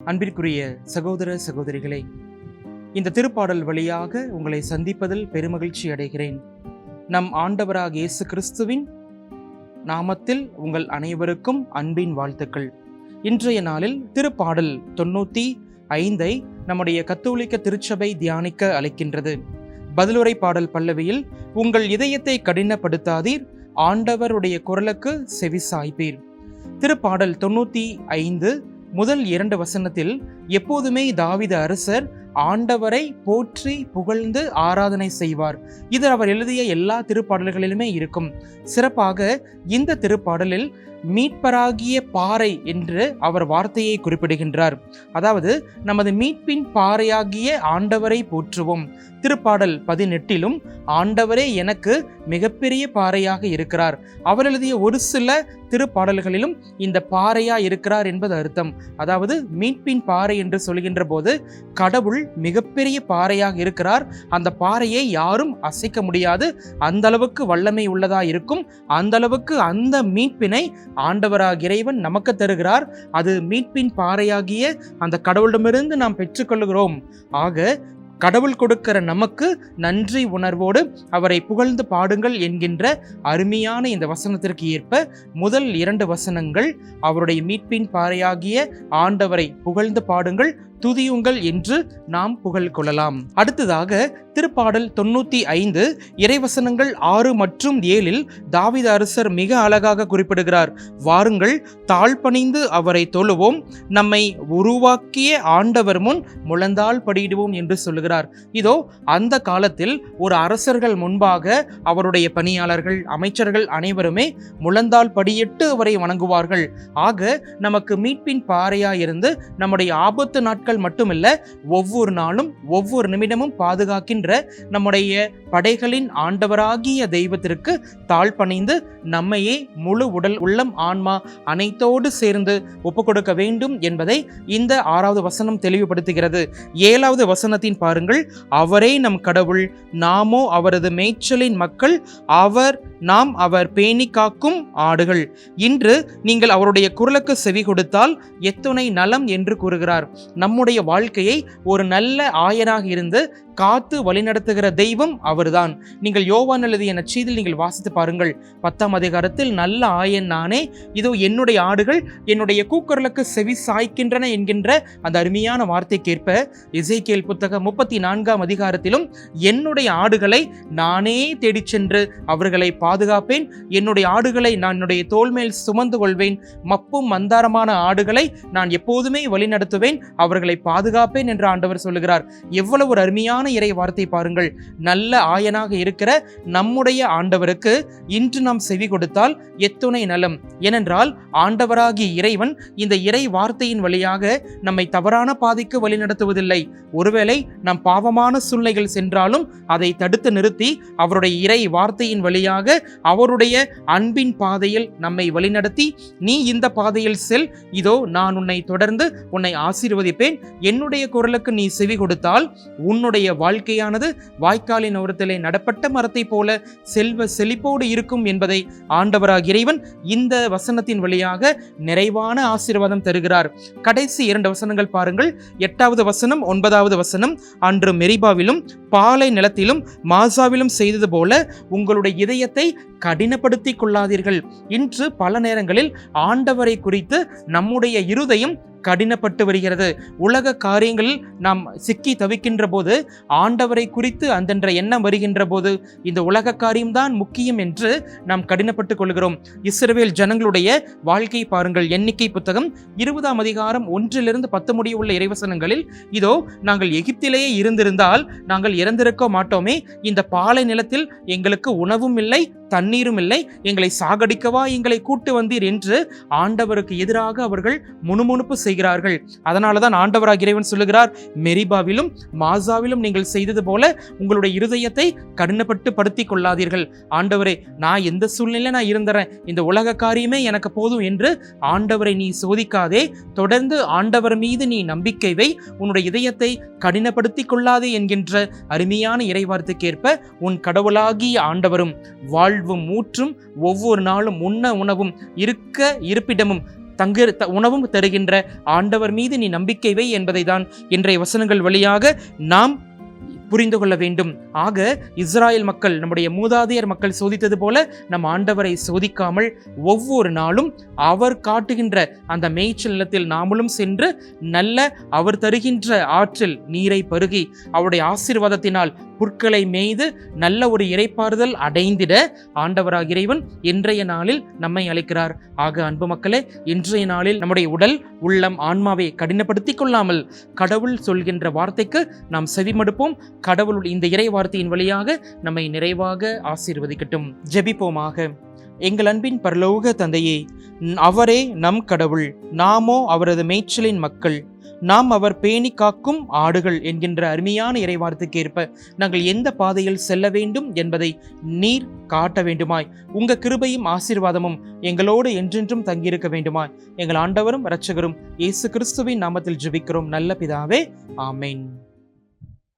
அன்பிற்குரிய சகோதர சகோதரிகளே இந்த திருப்பாடல் வழியாக உங்களை சந்திப்பதில் பெருமகிழ்ச்சி அடைகிறேன். நம் ஆண்டவராக இயேசு கிறிஸ்துவின் நாமத்தில் உங்கள் அனைவருக்கும் அன்பின் வாழ்த்துக்கள். இன்றைய நாளில் திருப்பாடல் தொண்ணூற்றி ஐந்தை நம்முடைய கத்தோலிக்க திருச்சபை தியானிக்க அழைக்கின்றது. பதிலுரை பாடல் பல்லவியில் உங்கள் இதயத்தை கடினப்படுத்தாதீர் ஆண்டவருடைய குரலுக்கு செவி சாய்ப்பீர். திருப்பாடல் தொண்ணூற்றி ஐந்து முதல் இரண்டு வசனத்தில் எப்போதுமே தாவித அரசர் ஆண்டவரை போற்றி புகழ்ந்து ஆராதனை செய்வார். இது அவர் எழுதிய எல்லா திருப்பாடல்களிலுமே இருக்கும். சிறப்பாக இந்த திருப்பாடலில் மீட்பராகிய பாறை என்று அவர் வார்த்தையை குறிப்பிடுகின்றார். அதாவது நமது மீட்பின் பாறையாகிய ஆண்டவரை போற்றுவோம். திருப்பாடல் பதினெட்டிலும் ஆண்டவரே எனக்கு மிகப்பெரிய பாறையாக இருக்கிறார். அவர் எழுதிய ஒரு சில திருப்பாடல்களிலும் இந்த பாறையா இருக்கிறார் என்பது அர்த்தம். அதாவது மீட்பின் பாறை என்று சொல்கின்ற போது கடவுள் மிகப்பெரிய பாறையாக இருக்கிறார். அந்த பாறையை யாரும் அசைக்க முடியாது. அந்த அளவுக்கு வல்லமை உள்ளதா இருக்கும். அந்த அளவுக்கு அந்த மீட்பினை ஆண்டவராக இறைவன் நமக்கு தருகிறார். அது மீட்பின் பாறையாகிய அந்த கடவுளிடமிருந்து நாம் பெற்றுக்கொள்கிறோம். ஆக கடவுள் கொடுக்கிற நமக்கு நன்றி உணர்வோடு அவரை புகழ்ந்து பாடுங்கள் என்கின்ற அருமையான இந்த வசனத்திற்கு ஏற்ப முதல் இரண்டு வசனங்கள் அவருடைய மீட்பின் பாறையாகிய ஆண்டவரை புகழ்ந்து பாடுங்கள். துதியுங்கள் என்று நாம் புகழ் கொள்ளலாம். அடுத்ததாக திருப்பாடல் தொண்ணூத்தி ஐந்து இறைவசனங்கள் ஆறு மற்றும் ஏழில் தாவித அரசர் மிக அழகாக குறிப்பிடுகிறார். வாருங்கள் தாழ்பணிந்து அவரை தொழுவோம். நம்மை உருவாக்கிய ஆண்டவர் முன் முழந்தால் படியிடுவோம் என்று சொல்லுகிறார். இதோ அந்த காலத்தில் ஒரு அரசர்கள் முன்பாக அவருடைய பணியாளர்கள் அமைச்சர்கள் அனைவருமே முழந்தாள் படியிட்டு அவரை வணங்குவார்கள். ஆக நமக்கு மீட்பின் பாறையாயிருந்து நம்முடைய ஆபத்து நாட்கள் மட்டுமில்ல ஒவ்வொரு நாளும் ஒவ்வொரு நிமிடமும் பாதுகாக்கின்ற நம்முடைய படைகளின் ஆண்டவராகிய தெய்வத்திற்கு தாழ்பணிந்து நம்மையே முழு உடல் உள்ளம் ஆன்மா அனைத்தோடு சேர்ந்து ஒப்பு கொடுக்க வேண்டும் என்பதை இந்த ஆறாவது வசனம் தெளிவுபடுத்துகிறது. ஏழாவது வசனத்தின் பாருங்கள் அவரே நம் கடவுள் நாமோ அவரது மேய்ச்சலின் மக்கள் அவர் நாம் அவர் பேணி காக்கும் ஆடுகள். இன்று நீங்கள் அவருடைய குரலுக்கு செவி கொடுத்தால் எத்துணை நலம் என்று கூறுகிறார். நம்முடைய வாழ்க்கையை ஒரு நல்ல ஆயனாக இருந்து காத்து வழி வழிநடத்துகிற தெய்வம் அவர்தான். நீங்கள் யோவான் எழுதிய நச்சீதில் நீங்கள் வாசித்து பாருங்கள். பத்தாம் அதிகாரத்தில் நல்ல ஆயன் நானே இதோ என்னுடைய ஆடுகள் என்னுடைய கூக்குரலுக்கு செவி சாய்க்கின்றன என்கின்ற அந்த அருமையான வார்த்தைக்கேற்ப இசைக்கேல் புத்தகம் முப்பத்தி நான்காம் அதிகாரத்திலும் என்னுடைய ஆடுகளை நானே தேடிச் சென்று அவர்களை பாதுகாப்பேன். என்னுடைய ஆடுகளை நான் என்னுடைய தோல் மேல் சுமந்து கொள்வேன். மப்பும் மந்தாரமான ஆடுகளை நான் எப்போதுமே வழிநடத்துவேன். அவர்களை பாதுகாப்பேன் என்று ஆண்டவர் சொல்லுகிறார். எவ்வளவு ஒரு அருமையான இறை வார்த்தை பாருங்கள். நல்ல ஆயனாக இருக்கிற நம்முடைய ஆண்டவருக்கு இன்று நாம் செவி கொடுத்தால் எத்துணை நலம். ஏனென்றால் ஆண்டவராகிய இறைவன் இந்த இறை வார்த்தையின் வழியாக நம்மை தவறான பாதைக்கு வழிநடத்துவதில்லை ஒருவேளை நாம் பாவமான சூழ்நிலைகள் சென்றாலும் அதை தடுத்து நிறுத்தி அவருடைய இறை வார்த்தையின் வழியாக அவருடைய அன்பின் பாதையில் நம்மை வழிநடத்தி நீ இந்த பாதையில் செல். இதோ நான் உன்னை தொடர்ந்து உன்னை ஆசீர்வதிப்பேன். என்னுடைய குரலுக்கு நீ செவி கொடுத்தால் உன்னுடைய வாழ்க்கையானது வாய்க்காலின் ஓரத்திலே நடப்பட்ட மரத்தை போல செல்வ செழிப்போடு இருக்கும் என்பதை ஆண்டவராக இறைவன் இந்த வசனத்தின் வழியாக நிறைவான ஆசீர்வாதம் தருகிறார். கடைசி இரண்டு வசனங்கள் பாருங்கள். எட்டாவது வசனம் ஒன்பதாவது வசனம். அன்று மெரிபாவிலும் பாலை நிலத்திலும் மாசாவிலும் செய்தது போல உங்களுடைய இதயத்தை கடினப்படுத்திக் கொள்ளாதீர்கள். இன்று பல நேரங்களில் ஆண்டவரை குறித்து நம்முடைய இருதயம் கடினப்பட்டு வருகிறது. உலக காரியங்களில் நாம் சிக்கி தவிக்கின்ற போது ஆண்டவரை குறித்து அந்தென்ற எண்ணம் வருகின்ற போது இந்த உலக காரியம்தான் முக்கியம் என்று நாம் கடினப்பட்டு கொள்கிறோம். இஸ்ரவேல் ஜனங்களுடைய வாழ்க்கை பாருங்கள் எண்ணிக்கை புத்தகம் இருபதாம் அதிகாரம் ஒன்றிலிருந்து பத்து முடிய உள்ள இறைவசனங்களில் இதோ நாங்கள் எகிப்திலேயே இருந்திருந்தால் நாங்கள் இறந்திருக்க மாட்டோமே இந்த பாலை நிலத்தில் எங்களுக்கு உணவும் இல்லை தண்ணீரும் இல்லை எங்களை சாகடிக்கவா எங்களை கூட்டு வந்தீர் என்று ஆண்டவருக்கு எதிராக அவர்கள் முணுமுணுப்பு செய்கிறார்கள். அதனால தான் ஆண்டவராக இறைவன் சொல்லுகிறார் மெரிபாவிலும் மாசாவிலும் நீங்கள் செய்தது போல உங்களுடைய இருதயத்தை கடினப்பட்டு படுத்தி கொள்ளாதீர்கள். ஆண்டவரே நான் எந்த சூழ்நிலையில நான் இருந்துறேன்? இந்த உலக காரியமே எனக்கு போதும் என்று ஆண்டவரை நீ சோதிக்காதே. தொடர்ந்து ஆண்டவர் மீது நீ நம்பிக்கை வை. உன்னுடைய இதயத்தை கடினப்படுத்தி கொள்ளாதே என்கின்ற அருமையான இறைவார்த்தைக்கேற்ப உன் கடவுளாகிய ஆண்டவரும் வாழ்வும் மூற்றும் ஒவ்வொரு நாளும் உண்ண உணவும் இருக்க இருப்பிடமும் தங்கு த- உணவும் தருகின்ற ஆண்டவர் மீது நீ நம்பிக்கை வை என்பதை தான் இன்றைய வசனங்கள் வழியாக நாம் புரிந்து கொள்ள வேண்டும். ஆக இஸ்ராயல் மக்கள் நம்முடைய மூதாதையர் மக்கள் சோதித்தது போல நம் ஆண்டவரை சோதிக்காமல் ஒவ்வொரு நாளும் அவர் காட்டுகின்ற அந்த மேய்ச்சல் நிலத்தில் நாமளும் சென்று நல்ல அவர் தருகின்ற ஆற்றில் நீரை பருகி அவருடைய ஆசீர்வாதத்தினால் புற்களை மேய்து நல்ல ஒரு இறைப்பாறுதல் அடைந்திட ஆண்டவராக இறைவன் இன்றைய நாளில் நம்மை அழைக்கிறார். ஆக அன்பு மக்களே இன்றைய நாளில் நம்முடைய உடல் உள்ளம் ஆன்மாவை கடினப்படுத்திக் கொள்ளாமல் கடவுள் சொல்கின்ற வார்த்தைக்கு நாம் செவிமடுப்போம். கடவுள் இந்த இறை வார்த்தையின் வழியாக நம்மை நிறைவாக ஆசீர்வதிக்கட்டும். ஜெபிப்போமாக. எங்கள் அன்பின் பரலோக தந்தையே அவரே நம் கடவுள். நாமோ அவரது மேய்ச்சலின் மக்கள். நாம் அவர் பேணி காக்கும் ஆடுகள் என்கின்ற அருமையான இறைவார்த்தைக்கு ஏற்ப நாங்கள் எந்த பாதையில் செல்ல வேண்டும் என்பதை நீர் காட்ட வேண்டுமாய். உங்க கிருபையும் ஆசீர்வாதமும் எங்களோடு என்றென்றும் தங்கியிருக்க வேண்டுமாய். எங்கள் ஆண்டவரும் இரட்சகரும் இயேசு கிறிஸ்துவின் நாமத்தில் ஜெபிக்கிறோம். நல்ல பிதாவே ஆமேன்.